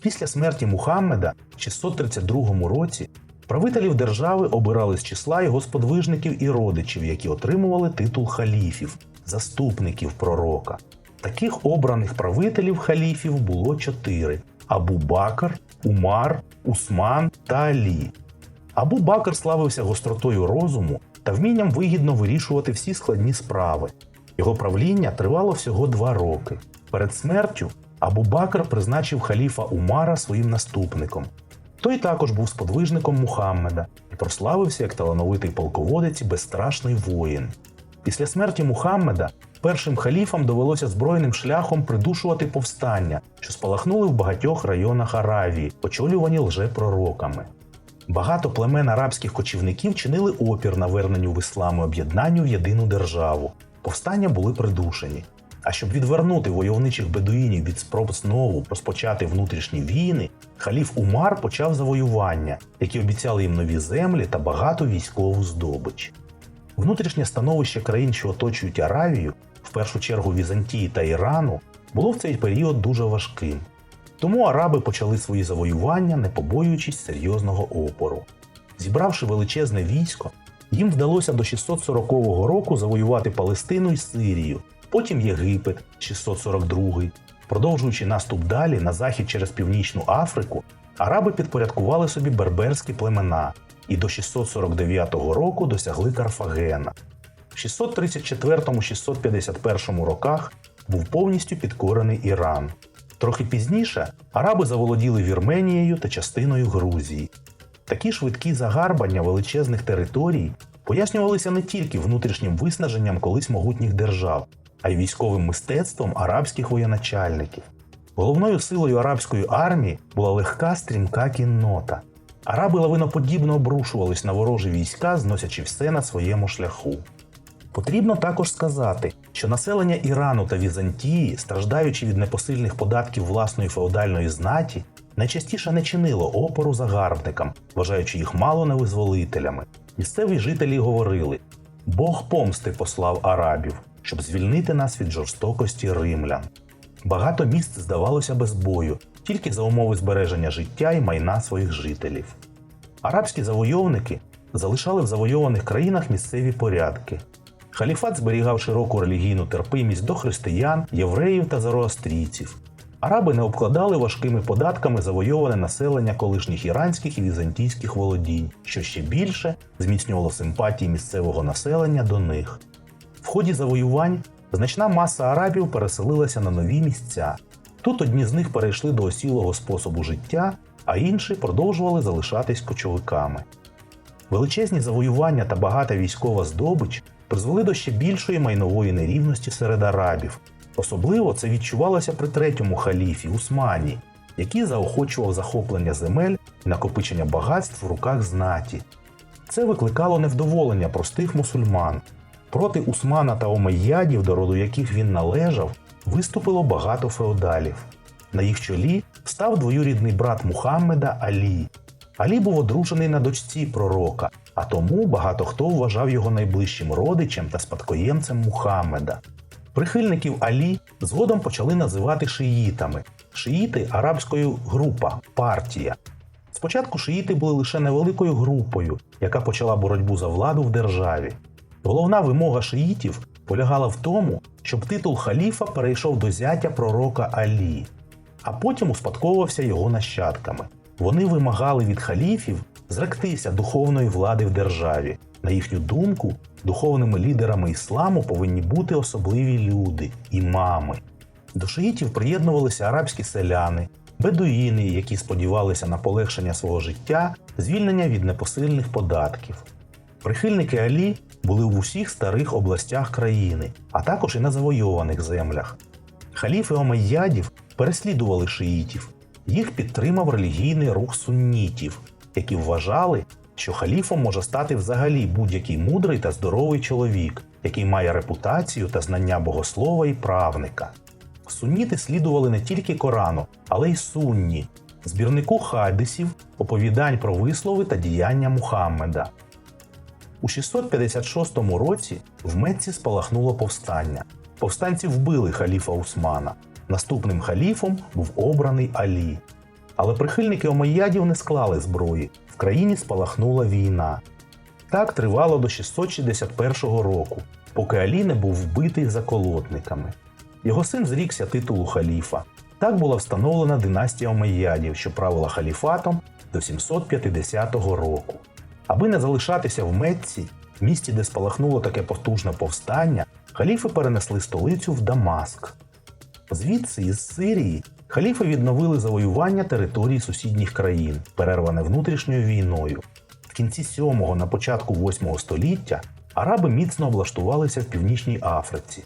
Після смерті Мухаммеда в 632 році правителів держави обирали з числа його сподвижників і родичів, які отримували титул халіфів, заступників пророка. Таких обраних правителів халіфів було чотири: Абу Бакр, Умар, Усман та Алі. Абу Бакр славився гостротою розуму та вмінням вигідно вирішувати всі складні справи. Його правління тривало всього два роки. Перед смертю Абу Бакр призначив халіфа Умара своїм наступником. Той також був сподвижником Мухаммеда і прославився як талановитий полководець і безстрашний воїн. Після смерті Мухаммеда першим халіфам довелося збройним шляхом придушувати повстання, що спалахнули в багатьох районах Аравії, очолювані лжепророками. Багато племен арабських кочівників чинили опір наверненню в іслам об'єднанню в єдину державу. Повстання були придушені. А щоб відвернути войовничих бедуїнів від спроб знову розпочати внутрішні війни, халіф Умар почав завоювання, які обіцяли їм нові землі та багату військову здобич. Внутрішнє становище країн, що оточують Аравію, в першу чергу Візантії та Ірану, було в цей період дуже важким. Тому араби почали свої завоювання, не побоюючись серйозного опору. Зібравши величезне військо, їм вдалося до 640 року завоювати Палестину і Сирію, потім Єгипет 642. Продовжуючи наступ далі на захід через Північну Африку, араби підпорядкували собі берберські племена і до 649 року досягли Карфагена. В 634-651 роках був повністю підкорений Іран. Трохи пізніше араби заволоділи Вірменією та частиною Грузії. Такі швидкі загарбання величезних територій пояснювалися не тільки внутрішнім виснаженням колись могутніх держав, а й військовим мистецтвом арабських воєначальників. Головною силою арабської армії була легка стрімка кіннота. Араби лавиноподібно обрушувались на ворожі війська, зносячи все на своєму шляху. Потрібно також сказати, що населення Ірану та Візантії, страждаючи від непосильних податків власної феодальної знаті, найчастіше не чинило опору загарбникам, вважаючи їх мало невизволителями. Місцеві жителі говорили: Бог помсти послав арабів, щоб звільнити нас від жорстокості римлян. Багато міст здавалося без бою, тільки за умови збереження життя і майна своїх жителів. Арабські завойовники залишали в завойованих країнах місцеві порядки. Халіфат зберігав широку релігійну терпимість до християн, євреїв та зороастрійців. Араби не обкладали важкими податками завойоване населення колишніх іранських і візантійських володінь, що ще більше зміцнювало симпатії місцевого населення до них. В ході завоювань значна маса арабів переселилася на нові місця. Тут одні з них перейшли до осілого способу життя, а інші продовжували залишатись кочовиками. Величезні завоювання та багата військова здобич призвели до ще більшої майнової нерівності серед арабів. Особливо це відчувалося при третьому халіфі Усмані, який заохочував захоплення земель і накопичення багатств в руках знаті. Це викликало невдоволення простих мусульман. Проти Усмана та Омейядів, до роду яких він належав, виступило багато феодалів. На їх чолі став двоюрідний брат Мухаммеда Алі. Алі був одружений на дочці пророка, а тому багато хто вважав його найближчим родичем та спадкоємцем Мухаммеда. Прихильників Алі згодом почали називати шиїтами. Шиїти арабською група, партія. Спочатку шиїти були лише невеликою групою, яка почала боротьбу за владу в державі. Головна вимога шиїтів полягала в тому, щоб титул халіфа перейшов до зятя пророка Алі, а потім успадковувався його нащадками. Вони вимагали від халіфів зректися духовної влади в державі. На їхню думку, духовними лідерами ісламу повинні бути особливі люди, імами. До шиїтів приєднувалися арабські селяни, бедуїни, які сподівалися на полегшення свого життя, звільнення від непосильних податків. Прихильники Алі були в усіх старих областях країни, а також і на завойованих землях. Халіфи Омейядів переслідували шиїтів, їх підтримав релігійний рух суннітів, які вважали, що халіфом може стати взагалі будь-який мудрий та здоровий чоловік, який має репутацію та знання богослова і правника. Сунніти слідували не тільки Корану, але й сунні, збірнику хадисів, оповідань про вислови та діяння Мухаммеда. У 656 році в Мекці спалахнуло повстання. Повстанці вбили халіфа Усмана. Наступним халіфом був обраний Алі. Але прихильники омейядів не склали зброї, країні спалахнула війна. Так тривало до 661 року, поки Алі не був вбитий заколотниками. Його син зрікся титулу халіфа. Так була встановлена династія омейядів, що правила халіфатом до 750 року. Аби не залишатися в Мецці, місті, де спалахнуло таке потужне повстання, халіфи перенесли столицю в Дамаск. Звідси із Сирії халіфи відновили завоювання територій сусідніх країн, перерване внутрішньою війною. В кінці 7-го на початку 8 століття араби міцно облаштувалися в Північній Африці.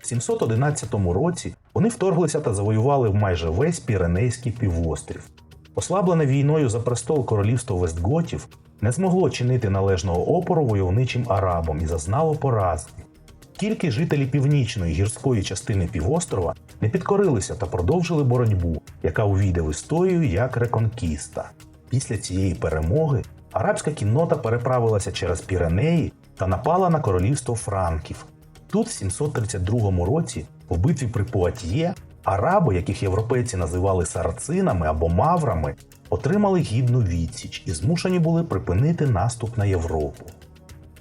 В 711 році вони вторглися та завоювали майже весь Піренейський півострів. Ослаблене війною за престол королівство Вестготів не змогло чинити належного опору войовничим арабам і зазнало поразки. Тільки жителі північної гірської частини півострова не підкорилися та продовжили боротьбу, яка увійде в історію як реконкіста. Після цієї перемоги арабська кіннота переправилася через Піренеї та напала на королівство Франків. Тут, в 732 році, в битві при Пуатьє, араби, яких європейці називали сарацинами або маврами, отримали гідну відсіч і змушені були припинити наступ на Європу.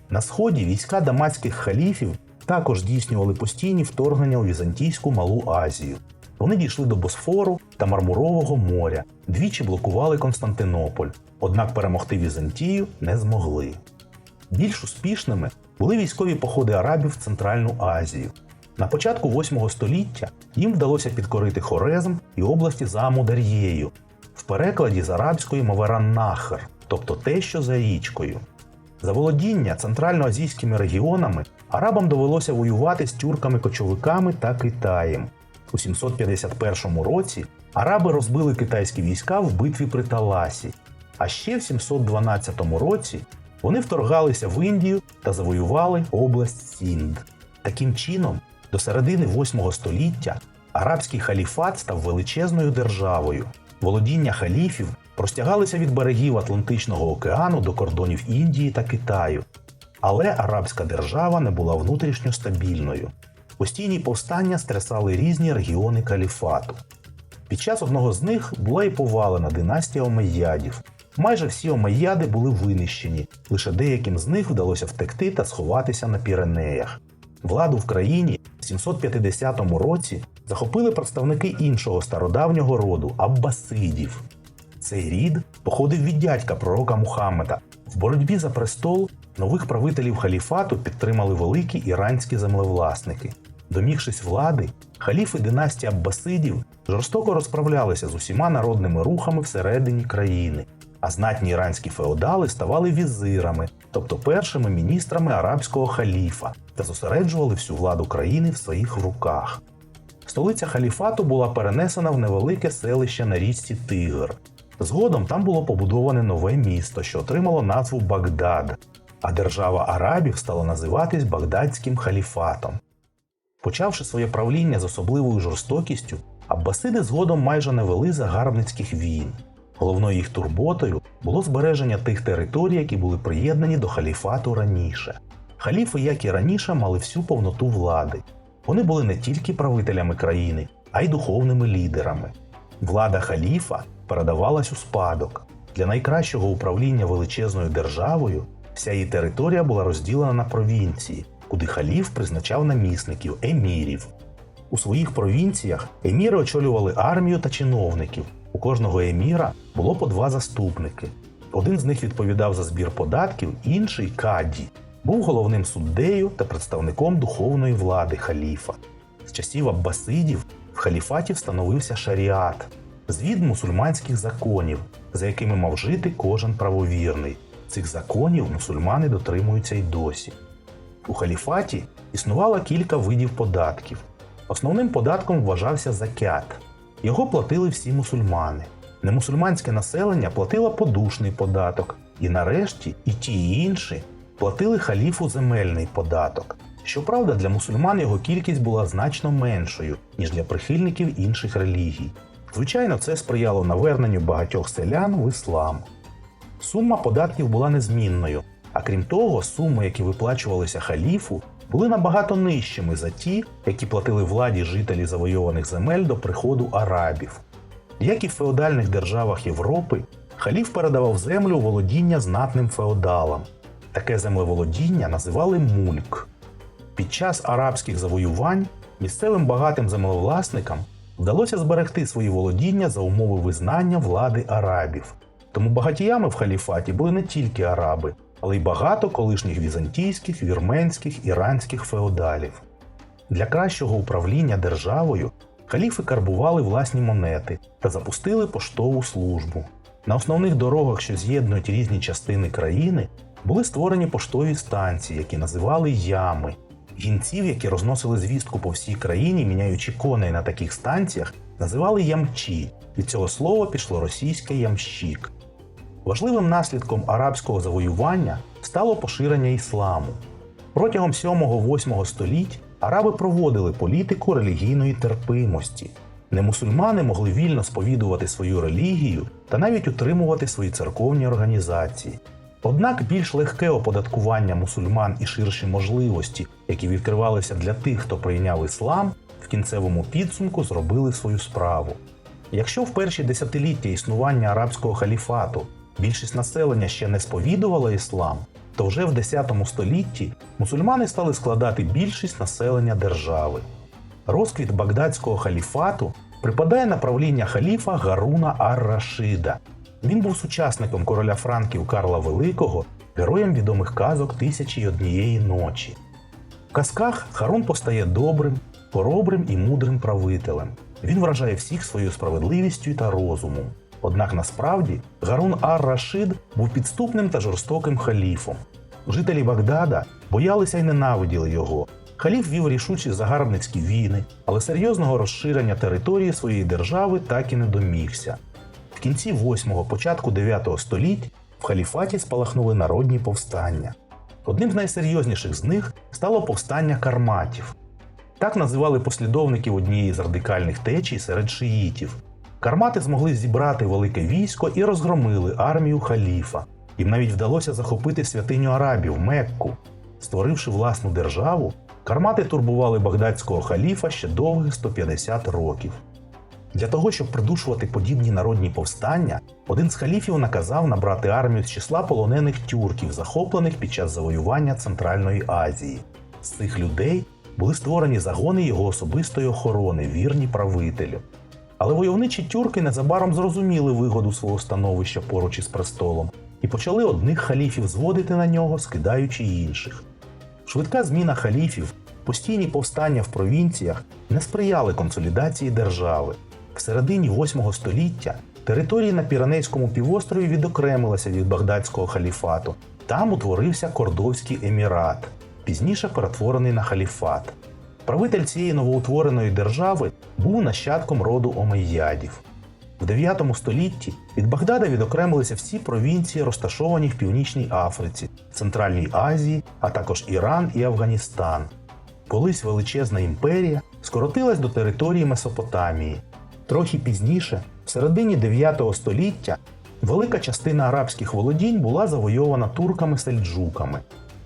На сході війська дамаських халіфів також здійснювали постійні вторгнення у Візантійську Малу Азію. Вони дійшли до Босфору та Мармурового моря, двічі блокували Константинополь, однак перемогти Візантію не змогли. Більш успішними були військові походи арабів в Центральну Азію. На початку 8 століття їм вдалося підкорити Хорезм і області за Амудар'єю, в перекладі з арабської Маверан-Нахр, тобто те, що за річкою. За володіння центральноазійськими регіонами арабам довелося воювати з тюрками-кочовиками та Китаєм. У 751 році араби розбили китайські війська в битві при Таласі, а ще в 712 році вони вторгалися в Індію та завоювали область Сінд. Таким чином, до середини 8 століття арабський халіфат став величезною державою. Володіння халіфів простягалися від берегів Атлантичного океану до кордонів Індії та Китаю. Але арабська держава не була внутрішньо стабільною. Постійні повстання стрясали різні регіони каліфату. Під час одного з них була і повалена династія омейядів. Майже всі омейяди були винищені, лише деяким з них вдалося втекти та сховатися на Піренеях. Владу в країні в 750 році захопили представники іншого стародавнього роду Аббасидів. Цей рід походив від дядька пророка Мухаммеда. В боротьбі за престол нових правителів халіфату підтримали великі іранські землевласники. Домігшись влади, халіфи династії Аббасидів жорстоко розправлялися з усіма народними рухами всередині країни, а знатні іранські феодали ставали візирами, тобто першими міністрами арабського халіфа, та зосереджували всю владу країни в своїх руках. Столиця халіфату була перенесена в невелике селище на річці Тигр. Згодом там було побудоване нове місто, що отримало назву Багдад, а держава арабів стала називатись Багдадським халіфатом. Почавши своє правління з особливою жорстокістю, Аббасиди згодом майже не вели загарбницьких війн. Головною їх турботою було збереження тих територій, які були приєднані до халіфату раніше. Халіфи, як і раніше, мали всю повноту влади. Вони були не тільки правителями країни, а й духовними лідерами. Влада халіфа передавалась у спадок. Для найкращого управління величезною державою вся її територія була розділена на провінції, куди халіф призначав намісників, емірів. У своїх провінціях еміри очолювали армію та чиновників. У кожного еміра було по два заступники. Один з них відповідав за збір податків, інший каді, був головним суддею та представником духовної влади халіфа. З часів Аббасидів в халіфаті встановився шаріат звід мусульманських законів, за якими мав жити кожен правовірний. Цих законів мусульмани дотримуються й досі. У халіфаті існувало кілька видів податків. Основним податком вважався закят. Його платили всі мусульмани. Немусульманське населення платило подушний податок, і нарешті і ті, і інші платили халіфу земельний податок. Щоправда, для мусульман його кількість була значно меншою, ніж для прихильників інших релігій. Звичайно, це сприяло наверненню багатьох селян в іслам. Сума податків була незмінною, а крім того, суми, які виплачувалися халіфу, були набагато нижчими за ті, які платили владі жителі завойованих земель до приходу арабів. Як і в феодальних державах Європи, халіф передавав землю у володіння знатним феодалам. Таке землеволодіння називали мульк. Під час арабських завоювань місцевим багатим землевласникам вдалося зберегти свої володіння за умови визнання влади арабів. Тому багатіями в халіфаті були не тільки араби, але й багато колишніх візантійських, вірменських, іранських феодалів. Для кращого управління державою халіфи карбували власні монети та запустили поштову службу. На основних дорогах, що з'єднують різні частини країни, були створені поштові станції, які називали ями. Гінців, які розносили звістку по всій країні, міняючи коней на таких станціях, називали ямчі. Від цього слова пішло російське ямщик. Важливим наслідком арабського завоювання стало поширення ісламу. Протягом 7-8 століть араби проводили політику релігійної терпимості. Немусульмани могли вільно сповідувати свою релігію та навіть утримувати свої церковні організації. Однак більш легке оподаткування мусульман і ширші можливості, які відкривалися для тих, хто прийняв іслам, в кінцевому підсумку зробили свою справу. Якщо в перші десятиліття існування арабського халіфату більшість населення ще не сповідувала іслам, то вже в 10 столітті мусульмани стали складати більшість населення держави. Розквіт багдадського халіфату припадає на правління халіфа Гаруна ар-Рашида. Він був сучасником короля Франків Карла Великого, героєм відомих казок Тисячі й однієї ночі. В казках Харун постає добрим, хоробрим і мудрим правителем. Він вражає всіх своєю справедливістю та розумом. Однак насправді Гарун ар-Рашид був підступним та жорстоким халіфом. Жителі Багдада боялися й ненавиділи його. Халіф вів рішучі загарбницькі війни, але серйозного розширення території своєї держави так і не домігся. В кінці 8-го, початку 9-го століть в халіфаті спалахнули народні повстання. Одним з найсерйозніших з них стало повстання карматів. Так називали послідовників однієї з радикальних течій серед шиїтів. Кармати змогли зібрати велике військо і розгромили армію халіфа. Їм навіть вдалося захопити святиню Арабів Мекку. Створивши власну державу, кармати турбували багдадського халіфа ще довгих 150 років. Для того, щоб придушувати подібні народні повстання, один з халіфів наказав набрати армію з числа полонених тюрків, захоплених під час завоювання Центральної Азії. З цих людей були створені загони його особистої охорони, вірні правителю. Але войовничі тюрки незабаром зрозуміли вигоду свого становища поруч із престолом і почали одних халіфів зводити на нього, скидаючи інших. Швидка зміна халіфів, постійні повстання в провінціях не сприяли консолідації держави. В середині 8 століття території на Піранейському півострові відокремилися від багдадського халіфату. Там утворився Кордовський емірат, пізніше перетворений на халіфат. Правитель цієї новоутвореної держави був нащадком роду омейядів. В 9 столітті від Багдада відокремилися всі провінції, розташовані в Північній Африці, Центральній Азії, а також Іран і Афганістан. Колись величезна імперія скоротилась до території Месопотамії. Трохи пізніше, в середині 9 століття, велика частина арабських володінь була завойована турками-сельджуками,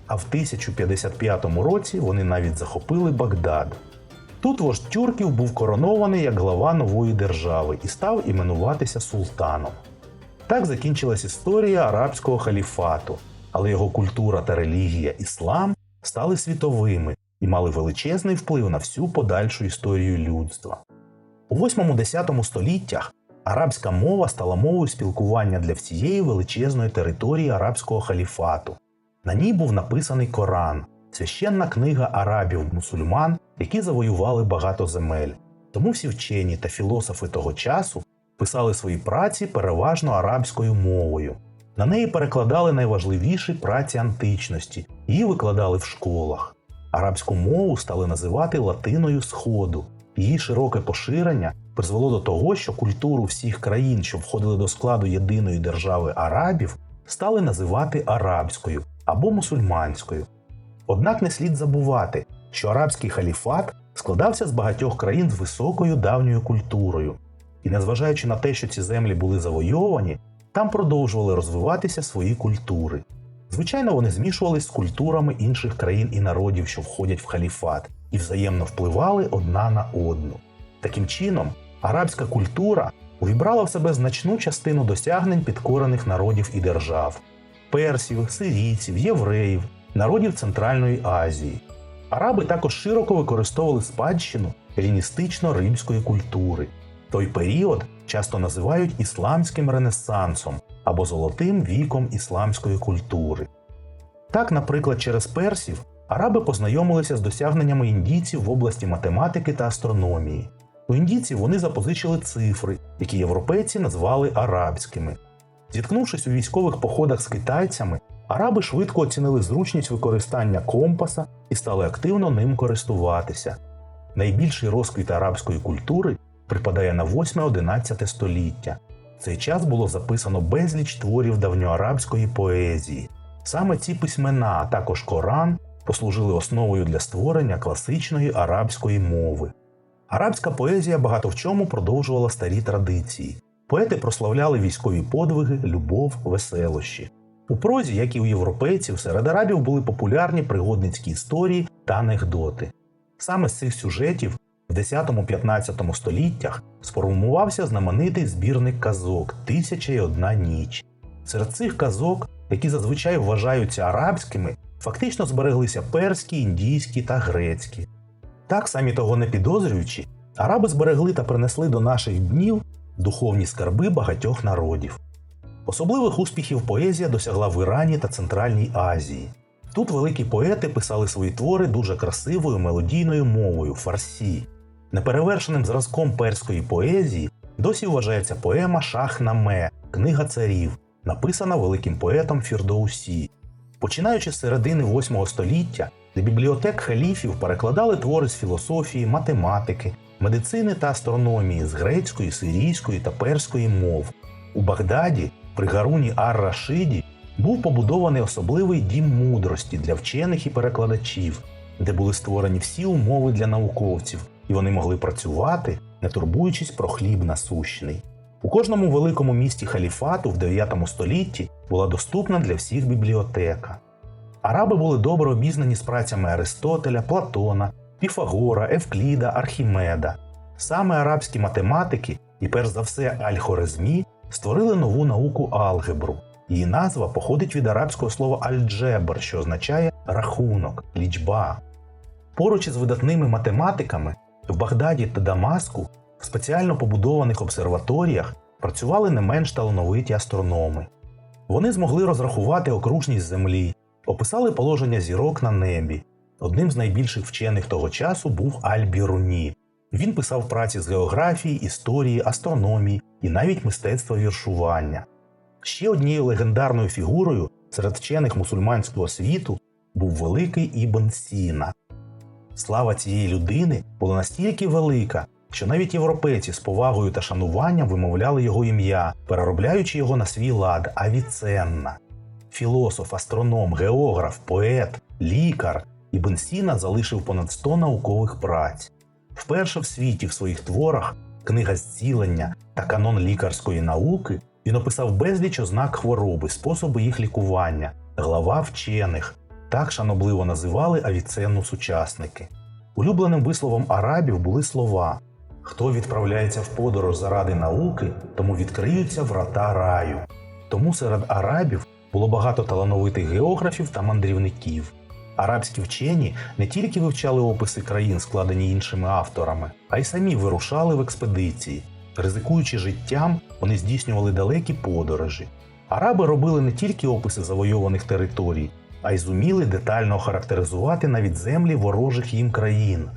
а в 1055 році вони навіть захопили Багдад. Тут вождь тюрків був коронований як глава нової держави і став іменуватися султаном. Так закінчилась історія арабського халіфату, але його культура та релігія іслам стали світовими і мали величезний вплив на всю подальшу історію людства. У 8-10 століттях арабська мова стала мовою спілкування для всієї величезної території арабського халіфату. На ній був написаний Коран, священна книга арабів-мусульман, які завоювали багато земель. Тому всі вчені та філософи того часу писали свої праці переважно арабською мовою. На неї перекладали найважливіші праці античності, її викладали в школах. Арабську мову стали називати Латиною Сходу. Її широке поширення призвело до того, що культуру всіх країн, що входили до складу єдиної держави арабів, стали називати арабською або мусульманською. Однак не слід забувати, що арабський халіфат складався з багатьох країн з високою давньою культурою, і незважаючи на те, що ці землі були завойовані, там продовжували розвиватися свої культури. Звичайно, вони змішувались з культурами інших країн і народів, що входять в халіфат, і взаємно впливали одна на одну. Таким чином, арабська культура увібрала в себе значну частину досягнень підкорених народів і держав персів, сирійців, євреїв, народів Центральної Азії. Араби також широко використовували спадщину еліністично-римської культури. Той період часто називають ісламським ренесансом або золотим віком ісламської культури. Так, наприклад, через персів араби познайомилися з досягненнями індійців в області математики та астрономії. У індійців вони запозичили цифри, які європейці назвали арабськими. Зіткнувшись у військових походах з китайцями, араби швидко оцінили зручність використання компаса і стали активно ним користуватися. Найбільший розквіт арабської культури припадає на 8-11 століття. Цей час було записано безліч творів давньоарабської поезії. Саме ці письмена, а також Коран, послужили основою для створення класичної арабської мови. Арабська поезія багато в чому продовжувала старі традиції. Поети прославляли військові подвиги, любов, веселощі. У прозі, як і у європейців, серед арабів були популярні пригодницькі історії та анекдоти. Саме з цих сюжетів в 10-15 століттях сформувався знаменитий збірник казок Тисяча й одна ніч. Серед цих казок, які зазвичай вважаються арабськими, фактично збереглися перські, індійські та грецькі. Так самі того не підозрюючи, араби зберегли та принесли до наших днів духовні скарби багатьох народів. Особливих успіхів поезія досягла в Ірані та Центральній Азії. Тут великі поети писали свої твори дуже красивою мелодійною мовою фарсі. Неперевершеним зразком перської поезії досі вважається поема Шахнаме Книга царів, написана великим поетом Фірдоусі. Починаючи з середини 8 століття, до бібліотек халіфів перекладали твори з філософії, математики, медицини та астрономії з грецької, сирійської та перської мов. У Багдаді, при Гаруні Ар-Рашиді, був побудований особливий дім мудрості для вчених і перекладачів, де були створені всі умови для науковців, і вони могли працювати, не турбуючись про хліб насущний. У кожному великому місті халіфату в 9 столітті була доступна для всіх бібліотека. Араби були добре обізнані з працями Аристотеля, Платона, Піфагора, Евкліда, Архімеда. Саме арабські математики і перш за все Аль-Хорезмі створили нову науку алгебру. Її назва походить від арабського слова аль-джебр, що означає рахунок, лічба. Поруч із видатними математиками в Багдаді та Дамаску в спеціально побудованих обсерваторіях працювали не менш талановиті астрономи. Вони змогли розрахувати окружність Землі, описали положення зірок на небі. Одним з найбільших вчених того часу був Аль-Біруні. Він писав праці з географії, історії, астрономії і навіть мистецтва віршування. Ще однією легендарною фігурою серед вчених мусульманського світу був великий Ібн Сіна. Слава цієї людини була настільки велика, що навіть європейці з повагою та шануванням вимовляли його ім'я, переробляючи його на свій лад Авіценна. Філософ, астроном, географ, поет, лікар Ібн Сіна залишив понад 100 наукових праць. Вперше в світі в своїх творах книга зцілення та канон лікарської науки він описав безліч ознак хвороби, способи їх лікування, глава вчених. Так шанобливо називали авіценну сучасники. Улюбленим висловом арабів були слова: хто відправляється в подорож заради науки, тому відкриються врата раю. Тому серед арабів було багато талановитих географів та мандрівників. Арабські вчені не тільки вивчали описи країн, складені іншими авторами, а й самі вирушали в експедиції. Ризикуючи життям, вони здійснювали далекі подорожі. Араби робили не тільки описи завойованих територій, а й зуміли детально охарактеризувати навіть землі ворожих їм країн.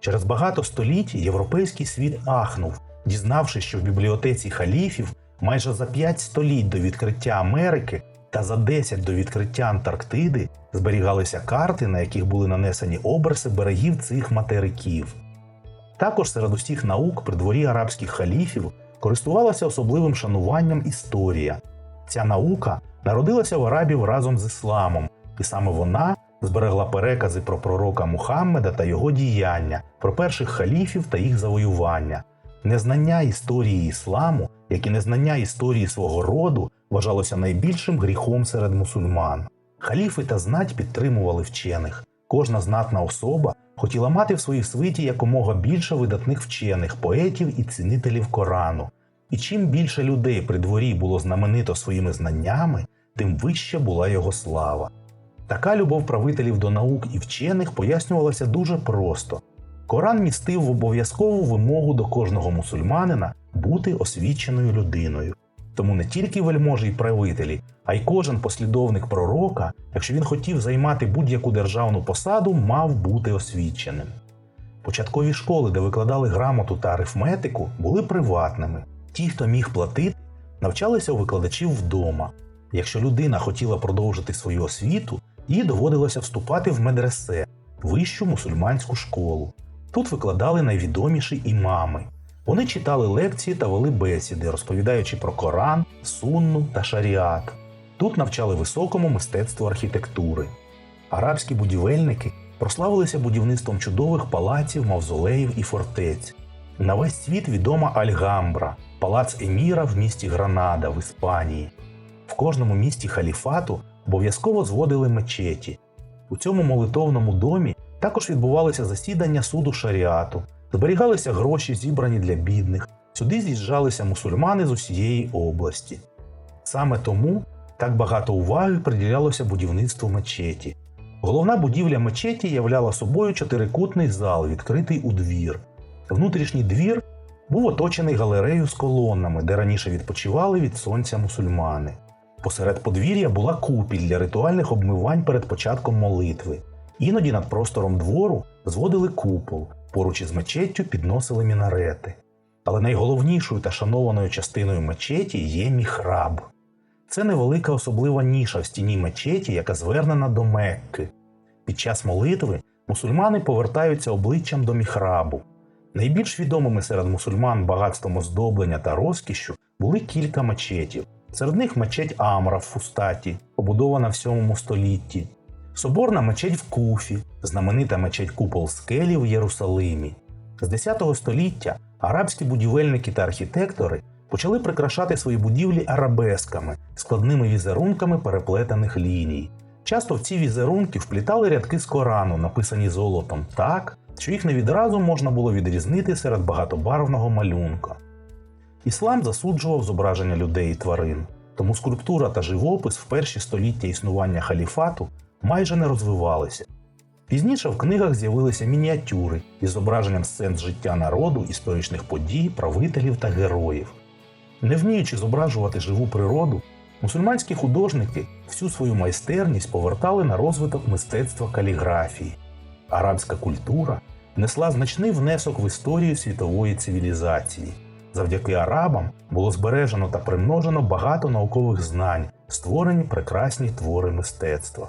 Через багато століть європейський світ ахнув, дізнавшись, що в бібліотеці халіфів майже за 5 століть до відкриття Америки та за 10 до відкриття Антарктиди зберігалися карти, на яких були нанесені обриси берегів цих материків. Також серед усіх наук при дворі арабських халіфів користувалася особливим шануванням історія. Ця наука народилася в арабів разом з ісламом, і саме вона зберегла перекази про пророка Мухаммеда та його діяння, про перших халіфів та їх завоювання. Незнання історії ісламу, як і незнання історії свого роду, вважалося найбільшим гріхом серед мусульман. Халіфи та знать підтримували вчених. Кожна знатна особа хотіла мати в своїй свиті якомога більше видатних вчених, поетів і цінителів Корану. І чим більше людей при дворі було знаменито своїми знаннями, тим вища була його слава. Така любов правителів до наук і вчених пояснювалася дуже просто. Коран містив в обов'язкову вимогу до кожного мусульманина бути освіченою людиною. Тому не тільки вельможі й правителі, а й кожен послідовник пророка, якщо він хотів займати будь-яку державну посаду, мав бути освіченим. Початкові школи, де викладали грамоту та арифметику, були приватними. Ті, хто міг платити, навчалися у викладачів вдома. Якщо людина хотіла продовжити свою освіту, їй доводилося вступати в медресе, вищу мусульманську школу. Тут викладали найвідоміші імами. Вони читали лекції та вели бесіди, розповідаючи про Коран, сунну та шаріат. Тут навчали високому мистецтву архітектури. Арабські будівельники прославилися будівництвом чудових палаців, мавзолеїв і фортець. На весь світ відома Альгамбра, палац Еміра в місті Гранада в Іспанії. В кожному місті халіфату обов'язково зводили мечеті. У цьому молитовному домі також відбувалися засідання суду шаріату, зберігалися гроші, зібрані для бідних. Сюди з'їжджалися мусульмани з усієї області. Саме тому так багато уваги приділялося будівництву мечеті. Головна будівля мечеті являла собою чотирикутний зал, відкритий у двір. Внутрішній двір був оточений галерею з колоннами, де раніше відпочивали від сонця мусульмани. Посеред подвір'я була купіль для ритуальних обмивань перед початком молитви. Іноді над простором двору зводили купол, поруч із мечеттю підносили мінарети. Але найголовнішою та шанованою частиною мечеті є міхраб. Це невелика особлива ніша в стіні мечеті, яка звернена до Мекки. Під час молитви мусульмани повертаються обличчям до міхрабу. Найбільш відомими серед мусульман багатством оздоблення та розкішшю були кілька мечетів. Серед них мечеть Амра в Фустаті, побудована в 7 столітті, соборна мечеть в Куфі, знаменита мечеть Купол Скелі в Єрусалимі. З 10 століття арабські будівельники та архітектори почали прикрашати свої будівлі арабесками, складними візерунками переплетених ліній. Часто в ці візерунки вплітали рядки з Корану, написані золотом, так, що їх не відразу можна було відрізнити серед багатобарвного малюнка. Іслам засуджував зображення людей і тварин, тому скульптура та живопис в перші століття існування халіфату майже не розвивалися. Пізніше в книгах з'явилися мініатюри із зображенням сцен життя народу, історичних подій, правителів та героїв. Не вміючи зображувати живу природу, мусульманські художники всю свою майстерність повертали на розвиток мистецтва каліграфії. Арабська культура внесла значний внесок в історію світової цивілізації. Завдяки арабам було збережено та примножено багато наукових знань, створені прекрасні твори мистецтва.